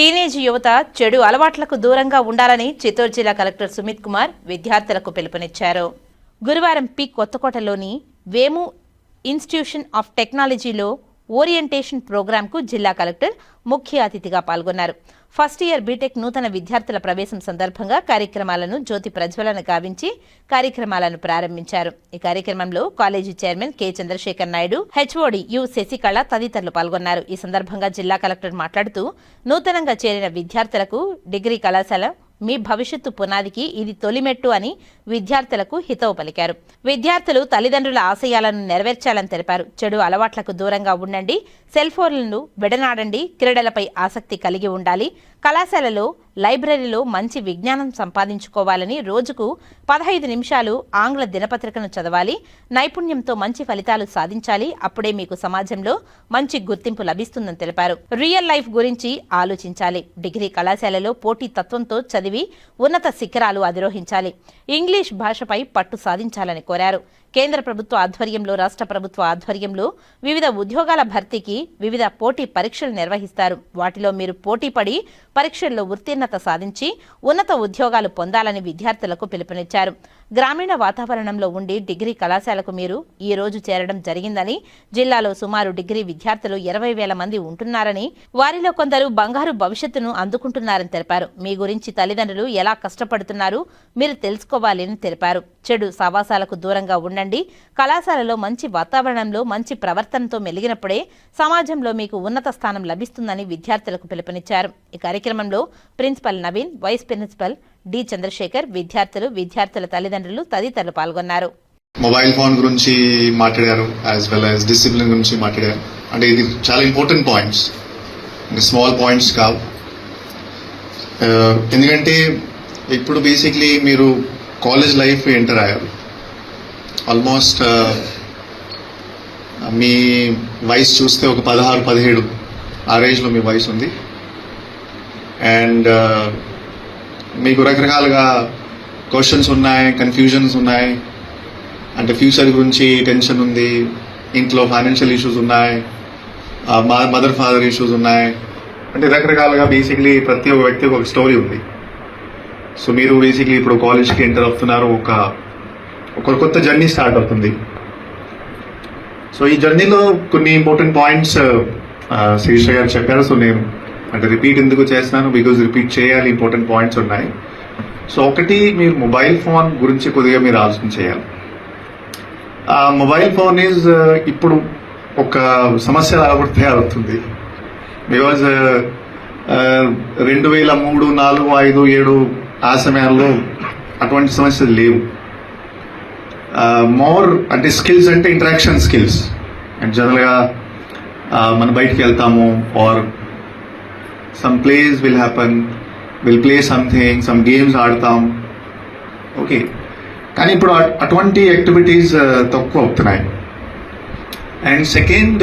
Teenage యువత చెడు అలవాట్లకు దూరంగా ఉండాలని చిత్తూరు జిల్లా కలెక్టర్ సుమిత్ కుమార్ విద్యార్థులకు పిలుపునిచ్చారు. గురువారం పి కొత్తకోటలోని వేము ఇన్స్టిట్యూషన్ ఆఫ్ టెక్నాలజీలో ఓరియంటేషన్ ప్రోగ్రాంకు జిల్లా కలెక్టర్ ముఖ్య అతిథిగా పాల్గొన్నారు. ఫస్ట్ ఇయర్ బీటెక్ నూతన విద్యార్థుల ప్రవేశం సందర్భంగా కార్యక్రమాలను జ్యోతి ప్రజ్వలన గావించి కార్యక్రమాలను ప్రారంభించారు. ఈ కార్యక్రమంలో college chairman K. Chandrasekhar Naidu HOD U. Sasikala తదితరులు పాల్గొన్నారు. ఈ సందర్భంగా జిల్లా కలెక్టర్ మాట్లాడుతూ నూతనంగా చేరిన విద్యార్థులకు డిగ్రీ కళాశాల మీ భవిష్యత్తు పునాదికి ఇది తొలిమెట్టు అని విద్యార్థులకు హితవు పలికారు. విద్యార్థులు తల్లిదండ్రుల ఆశయాలను నెరవేర్చాలని తెలిపారు. చెడు అలవాట్లకు దూరంగా ఉండండి. సెల్ ఫోన్లను విడనాడండి. క్రీడలపై ఆసక్తి కలిగి ఉండాలి. కళాశాలలో లైబ్రరీలో మంచి విజ్ఞానం సంపాదించుకోవాలని రోజుకు పదహైదు నిమిషాలు ఆంగ్ల దినపత్రికను చదవాలి. నైపుణ్యంతో మంచి ఫలితాలు సాధించాలి. అప్పుడే మీకు సమాజంలో మంచి గుర్తింపు లభిస్తుందని తెలిపారు. రియల్ లైఫ్ గురించి ఆలోచించాలి. డిగ్రీ కళాశాలలో పోటీ తత్వంతో చదివి ఉన్నత శిఖరాలు అధిరోహించాలి. ఇంగ్లీష్ భాషపై పట్టు సాధించాలని కోరారు. కేంద్ర ప్రభుత్వ ఆధ్వర్యంలో రాష్ట్ర ప్రభుత్వ ఆధ్వర్యంలో వివిధ ఉద్యోగాల భర్తీకి వివిధ పోటీ పరీక్షలు నిర్వహిస్తారు. వాటిలో మీరు పోటీ పడి పరీక్షల్లో ఉత్తీర్ణత సాధించి ఉన్నత ఉద్యోగాలు పొందాలని విద్యార్థులకు పిలుపునిచ్చారు. గ్రామీణ వాతావరణంలో ఉండి డిగ్రీ కళాశాలకు మీరు ఈ రోజు చేరడం జరిగిందని జిల్లాలో సుమారు డిగ్రీ విద్యార్థులు ఇరవై వేల మంది ఉంటున్నారని వారిలో కొందరు బంగారు భవిష్యత్తును అందుకుంటున్నారని తెలిపారు. మీ గురించి తల్లిదండ్రులు ఎలా కష్టపడుతున్నారు మీరు తెలుసుకోవాలని తెలిపారు. చెడు సవాసాలకు దూరంగా ఉండండి. కళాశాలలో మంచి వాతావరణంలో మంచి ప్రవర్తనతో మెలిగినప్పుడే సమాజంలో మీకు ఉన్నత స్థానం లభిస్తుందని విద్యార్థులకు పిలుపునిచ్చారు. ఈ కార్యక్రమంలో principal Naveen vice principal D Chandrasekhar విద్యార్థులు విద్యార్థుల తల్లిదండ్రులు తదితరులు పాల్గొన్నారు. మొబైల్ ఫోన్ గురించి మాట్లాడారు యాజ్ వెల్ యాజ్ డిసిప్లిన్ గురించి మాట్లాడారు. అంటే ఇది చాలా ఇంపార్టెంట్ పాయింట్స్ అంటే స్మాల్ పాయింట్స్ కావు. Uh, ఎందుకంటే ఇప్పుడు బేసిక్లీ మీరు కాలేజ్ లైఫ్ ఎంటర్ అయ్యారు. ఆల్మోస్ట్ మీ వయసు చూస్తే ఒక పదహారు పదిహేడు ఆ రేంజ్లో మీ వయసు ఉంది. అండ్ మీకు రకరకాలుగా క్వశ్చన్స్ ఉన్నాయి కన్ఫ్యూజన్స్ ఉన్నాయి. అంటే ఫ్యూచర్ గురించి టెన్షన్ ఉంది ఇంట్లో ఫైనాన్షియల్ ఇష్యూస్ ఉన్నాయి మదర్ ఫాదర్ ఇష్యూస్ ఉన్నాయి. అంటే రకరకాలుగా బేసిక్లీ ప్రతి ఒక్క వ్యక్తికి ఒక స్టోరీ ఉంది. సో మీరు బేసిక్లీ ఇప్పుడు కాలేజ్కి ఎంటర్ అవుతున్నారు ఒక ఒక కొత్త జర్నీ స్టార్ట్ అవుతుంది. సో ఈ జర్నీలో కొన్ని ఇంపార్టెంట్ పాయింట్స్ uh, శిరీష గారు చెప్పారు. సో నేను అంటే రిపీట్ ఎందుకు చేస్తున్నాను బికాజ్ రిపీట్ చేయాలి ఇంపార్టెంట్ పాయింట్స్ ఉన్నాయి. సో ఒకటి మీరు మొబైల్ ఫోన్ గురించి కొద్దిగా మీరు ఆలోచన చేయాలి. ఆ మొబైల్ ఫోన్ ఈజ్ ఇప్పుడు ఒక సమస్య కూడా తయారవుతుంది. బికాజ్ uh, రెండు వేల మూడు నాలుగు ఐదు ఏడు ఆ సమయాల్లో అటువంటి సమస్యలు లేవు. మోర్ అంటే స్కిల్స్ అంటే ఇంటరాక్షన్ స్కిల్స్ అండ్ జనరల్గా మనం బయటికి వెళ్తాము or some place will happen will play something some games ఆడతాం. ఓకే కానీ ఇప్పుడు అటువంటి యాక్టివిటీస్ తక్కువ అవుతున్నాయి. అండ్ సెకండ్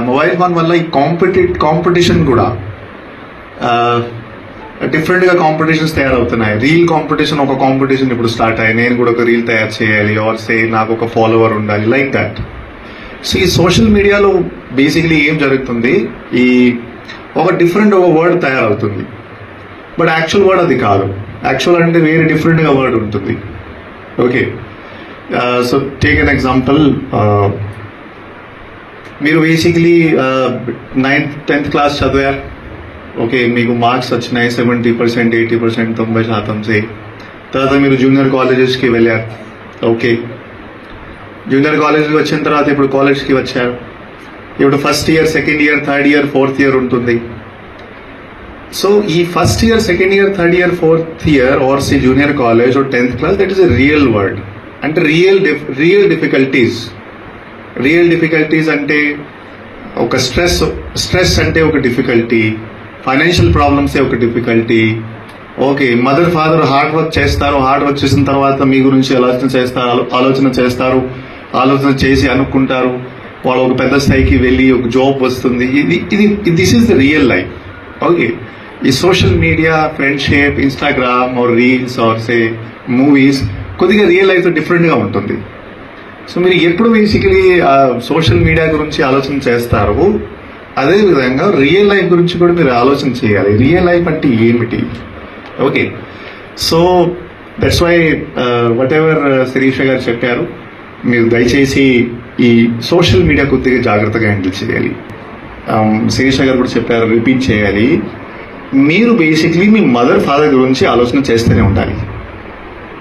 మొబైల్ ఫోన్ వల్ల ఈ కాంపిటి కాంపిటీషన్ కూడా డిఫరెంట్గా కాంపిటీషన్స్ తయారవుతున్నాయి. రీల్ కాంపిటీషన్ ఒక కాంపిటీషన్ ఇప్పుడు స్టార్ట్ అయ్యి నేను కూడా ఒక రీల్ తయారు చేయాలి ఆర్ సే నాకు ఒక ఫాలోవర్ ఉండాలి. లైక్ దాట్ సో ఈ సోషల్ మీడియాలో బేసిక్లీ ఏం జరుగుతుంది? ఈ ఒక డిఫరెంట్ ఒక వర్డ్ తయారవుతుంది. బట్ యాక్చువల్ వర్డ్ అది కాదు. యాక్చువల్ అంటే వేరే డిఫరెంట్గా వర్డ్ ఉంటుంది. Okay so take an example మీరు బేసిక్లీ నైన్త్ టెన్త్ క్లాస్ చదివారు. ఓకే మీకు మార్క్స్ వచ్చినాయి సెవెంటీ పర్సెంట్ ఎయిటీ పర్సెంట్ తొంభై శాతం సే తర్వాత మీరు జూనియర్ కాలేజెస్కి వెళ్ళారు. ఓకే. జూనియర్ కాలేజ్కి వచ్చిన తర్వాత ఇప్పుడు కాలేజ్కి వచ్చారు. ఇప్పుడు first year second year third year fourth year ఉంటుంది. సో ఈ first year second year third year fourth year or see junior college or tenth class that is a real world అంటే real real difficulties real difficulties అంటే ఒక stress stress అంటే ఒక difficulty financial problems ఒక difficulty okay mother father hard work చేస్తారు. Hard work చేసిన తర్వాత మీ గురించి ఆలోచన చేస్తారు ఆలోచన చేస్తారు ఆలోచన చేసి అనుకుంటారు. వాళ్ళు ఒక పెద్ద స్థాయికి వెళ్ళి ఒక జాబ్ వస్తుంది. ఇది ఇది this is the real life okay ఈ social media friendship Instagram or reels or say movies కొద్దిగా రియల్ లైఫ్తో డిఫరెంట్గా ఉంటుంది. సో మీరు ఎప్పుడు బేసికలీ సోషల్ మీడియా గురించి ఆలోచన చేస్తారు? అదే విధంగా రియల్ లైఫ్ గురించి కూడా మీరు ఆలోచన చేయాలి. రియల్ లైఫ్ అంటే ఏమిటి? Okay so that's why whatever Sirisha garu చెప్పారు మీరు దయచేసి ఈ సోషల్ మీడియా కొద్దిగా జాగ్రత్తగా హ్యాండిల్ చేయాలి. Um, శిరీష గారు కూడా చెప్పారు రిపీట్ చేయాలి. మీరు బేసిక్లీ మీ మదర్ ఫాదర్ గురించి ఆలోచన చేస్తూనే ఉండాలి.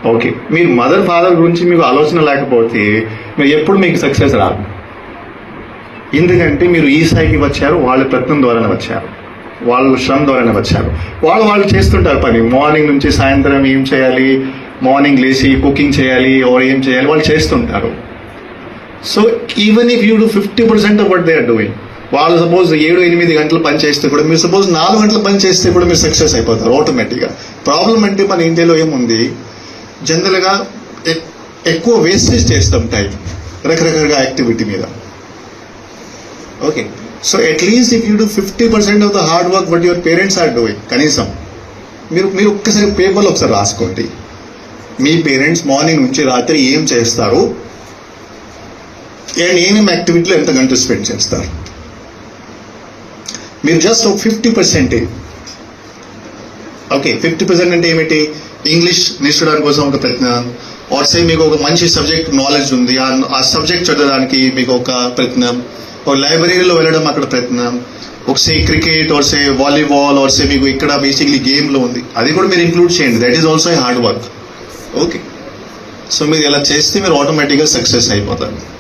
ఓకే మీరు మదర్ ఫాదర్ గురించి మీకు ఆలోచన లేకపోతే మీరు ఎప్పుడు మీకు సక్సెస్ రాదు. ఎందుకంటే మీరు ఈ స్థాయికి వచ్చారు వాళ్ళ ప్రయత్నం ద్వారానే వచ్చారు. వాళ్ళ శ్రమ ద్వారానే వచ్చారు. వాళ్ళు వాళ్ళు చేస్తుంటారు పని. మార్నింగ్ నుంచి సాయంత్రం ఏం చేయాలి? మార్నింగ్ లేచి కుకింగ్ చేయాలి ఓర్ ఏం చేయాలి? వాళ్ళు చేస్తుంటారు. So even if you do fifty percent of what they are doing వాళ్ళు సపోజ్ ఏడు ఎనిమిది గంటలు పని చేస్తే కూడా మీరు సపోజ్ నాలుగు గంటలు పని చేస్తే కూడా మీరు సక్సెస్ అయిపోతారు ఆటోమేటిక్గా ప్రాబ్లం అంటే మన ఇండియాలో ఏముంది? జనరల్గా ఎక్కువ వేస్టేజ్ చేస్తాం టైం రకరకాలుగా యాక్టివిటీ మీద. Okay so at least if you do fifty percent of the hard work but your parents are doing కనీసం మీరు మీరు ఒక్కసారి పేపర్లో ఒకసారి రాసుకోండి. మీ పేరెంట్స్ మార్నింగ్ నుంచి రాత్రి ఏం చేస్తారు? అండ్ ఏమేమి యాక్టివిటీలో ఎంత గంటలు స్పెండ్ చేస్తారు? మీరు జస్ట్ ఒక ఫిఫ్టీ పర్సెంటే ఓకే ఫిఫ్టీ పర్సెంట్ అంటే ఏమిటి? ఇంగ్లీష్ నేర్చుకోవడానికి కోసం ఒక ప్రయత్నం. ఆర్ సే మీకు ఒక మంచి సబ్జెక్ట్ నాలెడ్జ్ ఉంది. ఆ- ఆ సబ్జెక్ట్ చదవడానికి మీకు ఒక ప్రయత్నం. ఒక లైబ్రరీలో వెళ్ళడం అక్కడ ప్రయత్నం. ఒకసే cricket or say volleyball or say మీకు ఇక్కడ బేసిక్లీ గేమ్లో ఉంది. అది కూడా మీరు ఇంక్లూడ్ చేయండి. That is also hard work okay so మీరు ఇలా చేస్తే మీరు ఆటోమేటిక్గా సక్సెస్ అయిపోతారు.